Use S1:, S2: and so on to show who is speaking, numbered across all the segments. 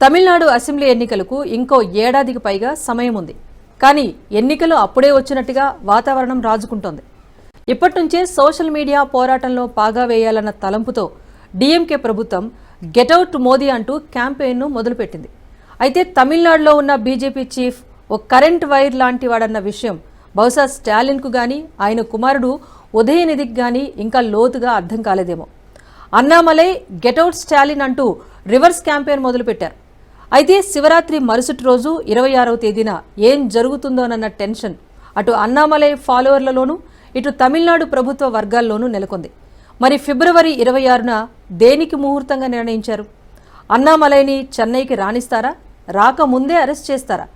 S1: Tamil Nadu assembly ఎన్నికలకు ఇంకో ఏడాదికి పైగా సమయం ఉంది కానీ ఎన్నికలు అప్పుడే వచ్చినట్టుగా వాతావరణం రాజుకుంటోంది. ఇప్పటి నుంచే సోషల్ మీడియా పోరాటంలో పాగా వేయాలన్న తలంపుతో డిఎంకే ప్రభుత్వం గెటౌట్ మోదీ అంటూ క్యాంపెయిన్ను మొదలుపెట్టింది. అయితే తమిళనాడులో ఉన్న బీజేపీ చీఫ్ ఓ కరెంట్ వైర్ లాంటి వాడన్న విషయం బహుశా స్టాలిన్కు కానీ ఆయన కుమారుడు ఉదయనిధికి కానీ ఇంకా లోతుగా అర్థం కాలేదేమో. అన్నామలై గెటౌట్ స్టాలిన్ అంటూ రివర్స్ క్యాంపెయిన్ మొదలుపెట్టారు. అయితే శివరాత్రి మరుసటి రోజు ఇరవై ఆరవ తేదీన ఏం జరుగుతుందోనన్న టెన్షన్. అటు అన్నామలై ఫాలోవర్లలోనూ ఇటు తమిళనాడు ప్రభుత్వ వర్గాల్లోనూ నెలకొంది. మరి ఫిబ్రవరి ఇరవై ఆరున దేనికి ముహూర్తంగా నిర్ణయించారు? అన్నామలైని చెన్నైకి రాణిస్తారా? రాకముందే అరెస్ట్ చేస్తారా?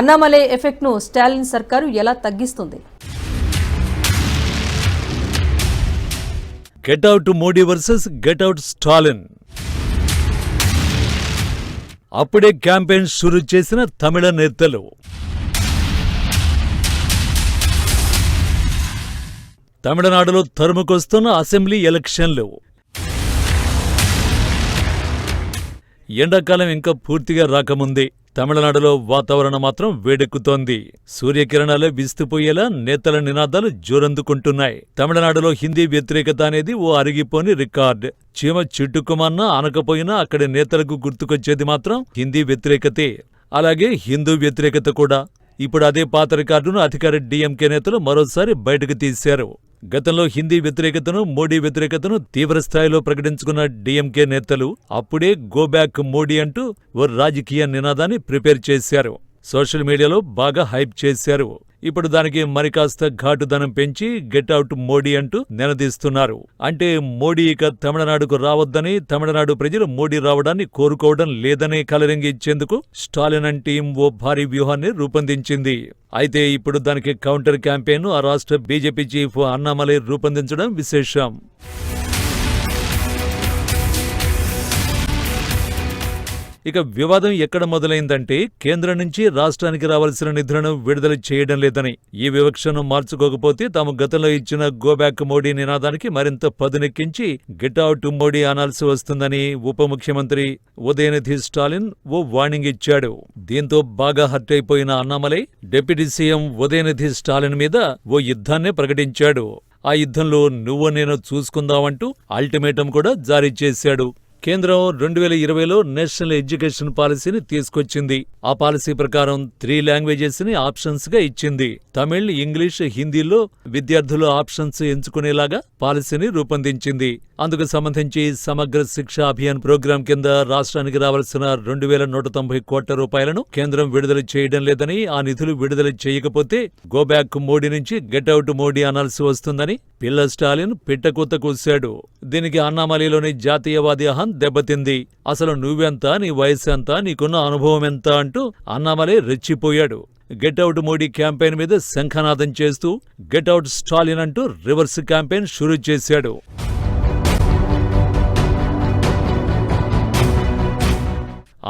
S1: అన్నామలై ఎఫెక్ట్ను స్టాలిన్ సర్కారు ఎలా తగ్గిస్తుంది?
S2: Get out Modi versus get out Stalin అప్పుడే క్యాంపెయిన్ షురు చేసిన తమిళ నేతలు. తమిళనాడులో తరుముకొస్తున్న అసెంబ్లీ ఎలక్షన్లు. ఎండాకాలం ఇంకా పూర్తిగా రాకముందే తమిళనాడులో వాతావరణం మాత్రం వేడెక్కుతోంది. సూర్యకిరణాలే విస్తుపోయేలా నేతల నినాదాలు జోరందుకుంటున్నాయి. తమిళనాడులో హిందీ వ్యతిరేకత అనేది ఓ అరిగిపోని రికార్డ్. చీమ చిట్టుకుమన్నా అనకపోయినా అక్కడి నేతలకు గుర్తుకొచ్చేది మాత్రం హిందీ వ్యతిరేకతే. అలాగే హిందూ వ్యతిరేకత కూడా. ఇప్పుడు అదే పాత రికార్డును అధికార డీఎంకే నేతలు మరోసారి బయటకు తీశారు. గతంలో హిందీ వ్యతిరేకతను మోడీ వ్యతిరేకతను తీవ్రస్థాయిలో ప్రకటించుకున్న డీఎంకే నేతలు అప్పుడే గోబ్యాక్ మోడీ అంటూ ఓ రాజకీయ నినాదాన్ని ప్రిపేర్ చేశారు. సోషల్ మీడియాలో బాగా హైప్ చేశారు. ఇప్పుడు దానికి మరికాస్త ఘాటుదనం పెంచి గెట్ అవుట్ మోడీ అంటూ నినదీస్తున్నారు. అంటే మోడీ ఇక తమిళనాడుకు రావద్దని తమిళనాడు ప్రజలు మోడీ రావడాన్ని కోరుకోవడం లేదనే కలరింగ్ ఇచ్చేందుకు స్టాలిన్ అండ్ టీం ఓ భారీ వ్యూహాన్ని రూపొందించింది. అయితే ఇప్పుడు దానికి కౌంటర్ క్యాంపెయిన్ ఆ రాష్ట్ర బీజేపీ చీఫ్ అన్నామలై రూపొందించడం విశేషం. ఇక వివాదం ఎక్కడ మొదలైందంటే కేంద్రం నుంచి రాష్ట్రానికి రావాల్సిన నిధులను విడుదల చేయడం లేదని. ఈ వివక్షను మార్చుకోకపోతే తాము గతంలో ఇచ్చిన గోబ్యాక్ మోడీ నినాదానికి మరింత పదునెక్కించి గెట్ మోడీ అనాల్సి వస్తుందని ఉప ముఖ్యమంత్రి ఉదయనిధి స్టాలిన్ ఓ వార్నింగ్ ఇచ్చాడు. దీంతో బాగా హర్ట్ అయిపోయిన అన్నామలై డిప్యూటీ సీఎం ఉదయనిధి స్టాలిన్ మీద ఓ యుద్ధాన్నే ప్రకటించాడు. ఆ యుద్ధంలో నువ్వు నేను చూసుకుందామంటూ అల్టిమేటం కూడా జారీ చేశాడు. కేంద్రం రెండు వేల ఇరవైలో నేషనల్ ఎడ్యుకేషన్ పాలసీని తీసుకొచ్చింది. ఆ పాలసీ ప్రకారం త్రీ లాంగ్వేజెస్ని ఆప్షన్స్గా ఇచ్చింది. తమిళ్ ఇంగ్లీష్ హిందీలో విద్యార్థులు ఆప్షన్స్ ఎంచుకునేలాగా పాలసీని రూపొందించింది. అందుకు సంబంధించి సమగ్ర శిక్ష అభియాన్ ప్రోగ్రాం కింద రాష్ట్రానికి రావాల్సిన రెండు వేల నూట తొంభై కోట్ల రూపాయలను కేంద్రం విడుదల చేయడం లేదని ఆ నిధులు విడుదల చేయకపోతే గోబ్యాక్ మోడీ నుంచి గెట్ అవుట్ మోడీ అనాల్సి వస్తుందని పిల్ల స్టాలిన్ పిట్టకూత కూశాడు. దీనికి అన్నామలీలోని జాతీయవాది అహం దెబ్బతింది. అసలు నువ్వెంత నీ వయసు ఎంత నీకున్న అనుభవం ఎంత అంటూ అన్నామలై రెచ్చిపోయాడు. గెట్ అవుట్ మోడీ క్యాంపెయిన్ మీద శంఖనాదం చేస్తూ గెట్ అవుట్ స్టాలిన్ అంటూ రివర్స్ క్యాంపెయిన్ షురూ చేశాడు.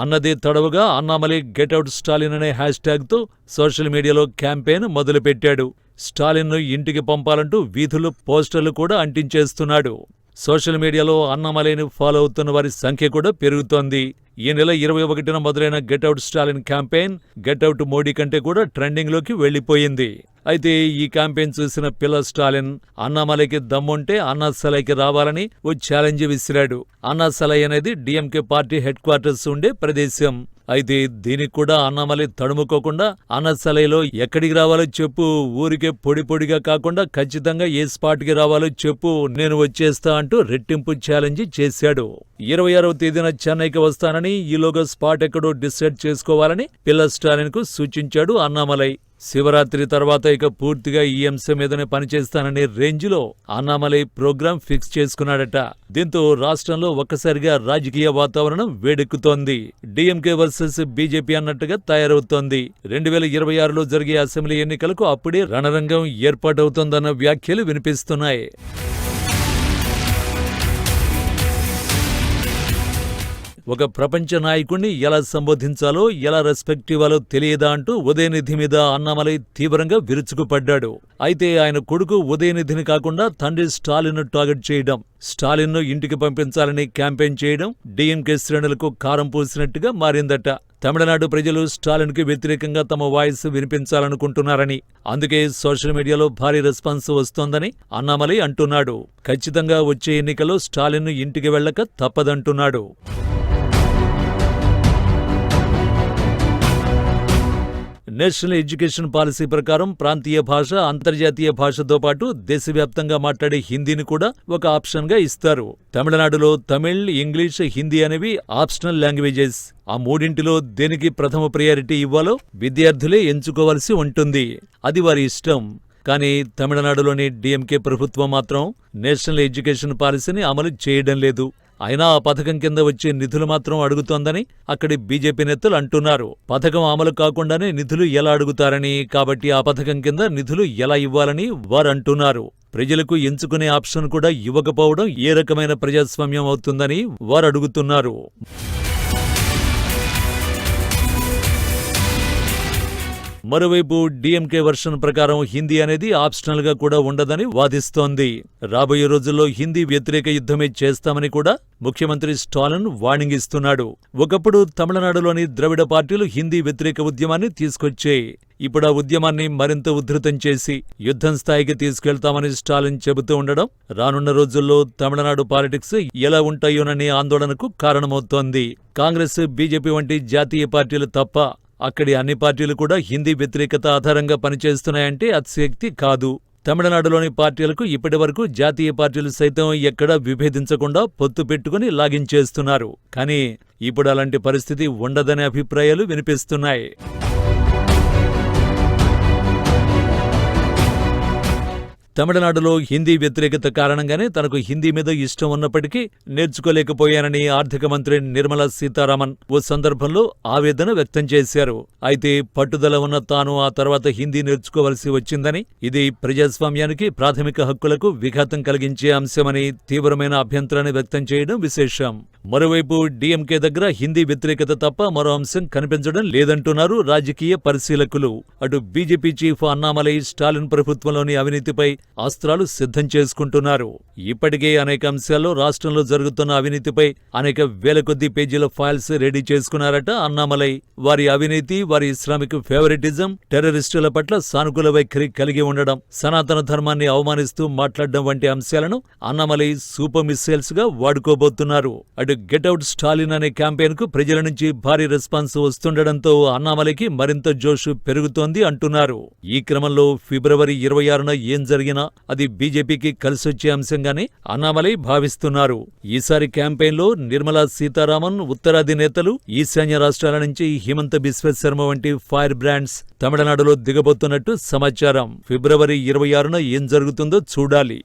S2: అన్నదే తడవుగా అన్నామలై గెట్అవుట్ స్టాలిన్ అనే హ్యాష్ ట్యాగ్తో సోషల్ మీడియాలో క్యాంపెయిన్ మొదలుపెట్టాడు. స్టాలిన్ను ఇంటికి పంపాలంటూ వీధులు పోస్టర్లు కూడా అంటించేస్తున్నాడు. సోషల్ మీడియాలో అన్నమలైని ఫాలో అవుతున్న వారి సంఖ్య కూడా పెరుగుతోంది. ఈ నెల ఇరవై ఒకటిన మొదలైన get out Stalin campaign get out Modi కంటే కూడా ట్రెండింగ్లోకి వెళ్ళిపోయింది అయితే ఈ క్యాంపెయిన్ చూసిన పిల్ల స్టాలిన్ అన్నామలైకి దమ్ముంటే అన్నాసలైకి రావాలని ఓ ఛాలెంజ్ విసిరాడు. అన్నాసలై అనేది డిఎంకే పార్టీ హెడ్ క్వార్టర్స్ ఉండే ప్రదేశం. అయితే దీనికి కూడా అన్నామలై తడుముకోకుండా అన్నసలైలో ఎక్కడికి రావాలో చెప్పు ఊరికే పొడి పొడిగా కాకుండా ఖచ్చితంగా ఏ స్పాట్కి రావాలో చెప్పు నేను వచ్చేస్తా అంటూ రెట్టింపు ఛాలెంజ్ చేశాడు. ఇరవై ఆరవ తేదీన చెన్నైకి వస్తానని ఈలోగా స్పాట్ ఎక్కడో డిసైడ్ చేసుకోవాలని పిల్ల స్టాలిన్కు సూచించాడు అన్నామలై శివరాత్రి తర్వాత ఇక పూర్తిగా ఈ అంశం మీదనే పనిచేస్తాననే రేంజ్లో అన్నామలై ప్రోగ్రాం ఫిక్స్ చేసుకున్నాడట. దీంతో రాష్ట్రంలో ఒక్కసారిగా రాజకీయ వాతావరణం వేడెక్కుతోంది. డిఎంకే వర్సెస్ బీజేపీ అన్నట్టుగా తయారవుతోంది. రెండు వేల ఇరవై ఆరులో జరిగే అసెంబ్లీ ఎన్నికలకు అప్పుడే రణరంగం ఏర్పాటవుతోందన్న వ్యాఖ్యలు వినిపిస్తున్నాయి. ఒక ప్రపంచ నాయకుణ్ణి ఎలా సంబోధించాలో ఎలా రెస్పెక్ట్ ఇవ్వాలో తెలియదా అంటూ ఉదయనిధి మీద అన్నామలై తీవ్రంగా విరుచుకుపడ్డాడు. అయితే ఆయన కొడుకు ఉదయనిధిని కాకుండా తండ్రి స్టాలిన్ టార్గెట్ చేయడం స్టాలిన్ను ఇంటికి పంపించాలని క్యాంపెయిన్ చేయడం డిఎంకే శ్రేణులకు కారం పూసినట్టుగా మారిందట. తమిళనాడు ప్రజలు స్టాలిన్కి వ్యతిరేకంగా తమ వాయిస్ వినిపించాలనుకుంటున్నారని అందుకే సోషల్ మీడియాలో భారీ రెస్పాన్స్ వస్తోందని అన్నామలై అంటున్నాడు. ఖచ్చితంగా వచ్చే ఎన్నికల్లో స్టాలిన్ను ఇంటికి వెళ్ళక తప్పదంటున్నాడు. నేషనల్ ఎడ్యుకేషన్ పాలసీ ప్రకారం ప్రాంతీయ భాష అంతర్జాతీయ భాషతో పాటు దేశవ్యాప్తంగా మాట్లాడే హిందీని కూడా ఒక ఆప్షన్గా ఇస్తారు. తమిళనాడులో తమిళ్ ఇంగ్లీష్ హిందీ అనేవి ఆప్షనల్ లాంగ్వేజెస్. ఆ మూడింటిలో దేనికి ప్రథమ ప్రయారిటీ ఇవ్వాలో విద్యార్థులే ఎంచుకోవాల్సి ఉంటుంది. అది వారి ఇష్టం. కానీ తమిళనాడులోని డిఎంకే ప్రభుత్వం మాత్రం నేషనల్ ఎడ్యుకేషన్ పాలసీని అమలు చేయడం లేదు. అయినా ఆ పథకం కింద వచ్చే నిధులు మాత్రం అడుగుతోందని అక్కడి బీజేపీ నేతలు అంటున్నారు. పథకం అమలు కాకుండానే నిధులు ఎలా అడుగుతారని కాబట్టి ఆ పథకం కింద నిధులు ఎలా ఇవ్వాలని వారు అంటున్నారు. ప్రజలకు ఎంచుకునే ఆప్షన్ కూడా ఇవ్వకపోవడం ఏ రకమైన ప్రజాస్వామ్యం అవుతుందని వారు అడుగుతున్నారు. మరోవైపు డీఎంకే వర్షన్ ప్రకారం హిందీ అనేది ఆప్షనల్గా కూడా ఉండదని వాదిస్తోంది. రాబోయే రోజుల్లో హిందీ వ్యతిరేక యుద్ధమే చేస్తామని కూడా ముఖ్యమంత్రి స్టాలిన్ వార్నింగ్ ఇస్తున్నాడు. ఒకప్పుడు తమిళనాడులోని ద్రవిడ పార్టీలు హిందీ వ్యతిరేక ఉద్యమాన్ని తీసుకొచ్చాయి. ఇప్పుడు ఆ ఉద్యమాన్ని మరింత ఉధృతం చేసి యుద్ధం స్థాయికి తీసుకెళ్తామని స్టాలిన్ చెబుతూ ఉండడం రానున్న రోజుల్లో తమిళనాడు పాలిటిక్స్ ఎలా ఉంటాయోననే ఆందోళనకు కారణమవుతోంది. కాంగ్రెస్ బీజేపీ వంటి జాతీయ పార్టీలు తప్ప అక్కడి అన్ని పార్టీలు కూడా హిందీ వ్యతిరేకత ఆధారంగా పనిచేస్తున్నాయంటే అతిశక్తి కాదు. తమిళనాడులోని పార్టీలకు ఇప్పటివరకు జాతీయ పార్టీలు సైతం ఎక్కడా విభేదించకుండా పొత్తు పెట్టుకుని లాగించేస్తున్నారు కానీ ఇప్పుడు అలాంటి పరిస్థితి ఉండదనే అభిప్రాయాలు వినిపిస్తున్నాయి. తమిళనాడులో హిందీ వ్యతిరేకత కారణంగానే తనకు హిందీ మీద ఇష్టం ఉన్నప్పటికీ నేర్చుకోలేకపోయానని ఆర్థిక మంత్రి నిర్మలా సీతారామన్ ఓ సందర్భంలో ఆవేదన వ్యక్తం చేశారు. అయితే పట్టుదల ఉన్న తాను ఆ తర్వాత హిందీ నేర్చుకోవలసి వచ్చిందని ఇది ప్రజాస్వామ్యానికి ప్రాథమిక హక్కులకు విఘాతం కలిగించే అంశమని తీవ్రమైన అభ్యంతరాన్ని వ్యక్తం చేయడం విశేషం. మరోవైపు డీఎంకే దగ్గర హిందీ వ్యతిరేకత తప్ప మరో అంశం కనిపించడం లేదంటున్నారు రాజకీయ పరిశీలకులు. అటు బీజేపీ చీఫ్ అన్నామలై స్టాలిన్ ప్రభుత్వంలోని అవినీతిపై అస్త్రాలు సిద్ధం చేసుకుంటున్నారు. ఇప్పటికే అనేక అంశాల్లో రాష్ట్రంలో జరుగుతున్న అవినీతిపై అనేక వేల కొద్ది పేజీల ఫైల్స్ రెడీ చేసుకున్నారట అన్నామలై. వారి అవినీతి వారి ఇస్లామిక్ ఫేవరెటిజం టెర్రరిస్టుల పట్ల సానుకూల వైఖరి కలిగి ఉండడం సనాతన ధర్మాన్ని అవమానిస్తూ మాట్లాడడం వంటి అంశాలను అన్నామలై సూపర్ మిస్సైల్స్గా వాడుకోబోతున్నారు. అటు గెట్అవుట్ స్టాలిన్ అనే క్యాంపెయిన్కు ప్రజల నుంచి భారీ రెస్పాన్స్ వస్తుండటంతో అన్నామలైకి మరింత జోషు పెరుగుతోంది అంటున్నారు. ఈ క్రమంలో ఫిబ్రవరి ఇరవై ఆరున ఏం జరిగింది జరిగినా అది బీజేపీకి కలిసొచ్చే అంశంగానే అనామలై భావిస్తున్నారు. ఈసారి క్యాంపెయిన్లో నిర్మలా సీతారామన్ ఉత్తరాది నేతలు ఈశాన్య రాష్ట్రాల నుంచి హిమంత బిశ్వశర్మ వంటి ఫైర్ బ్రాండ్స్ తమిళనాడులో దిగబోతున్నట్టు సమాచారం. ఫిబ్రవరి ఇరవై ఆరున ఏం జరుగుతుందో చూడాలి.